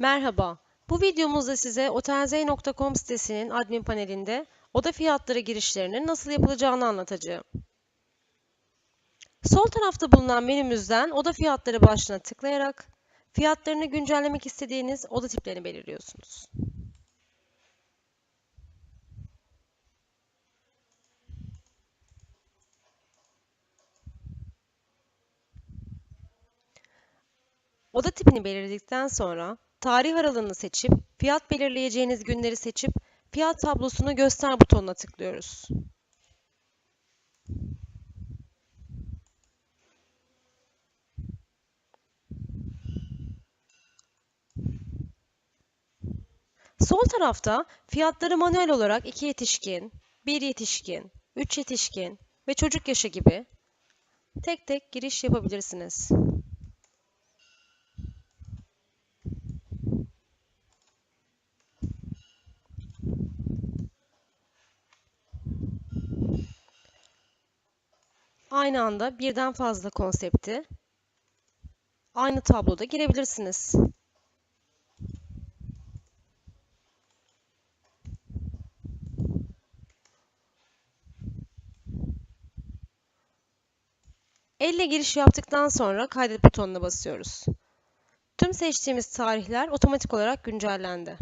Merhaba, bu videomuzda size otelzey.com sitesinin admin panelinde oda fiyatları girişlerinin nasıl yapılacağını anlatacağım. Sol tarafta bulunan menümüzden oda fiyatları başlığına tıklayarak fiyatlarını güncellemek istediğiniz oda tiplerini belirliyorsunuz. Oda tipini belirledikten sonra tarih aralığını seçip fiyat belirleyeceğiniz günleri seçip fiyat tablosunu göster butonuna tıklıyoruz. Sol tarafta fiyatları manuel olarak 2 yetişkin, 1 yetişkin, 3 yetişkin ve çocuk yaşı gibi tek tek giriş yapabilirsiniz. Aynı anda birden fazla konsepti aynı tabloda girebilirsiniz. Elle giriş yaptıktan sonra kaydet butonuna basıyoruz. Tüm seçtiğimiz tarihler otomatik olarak güncellendi.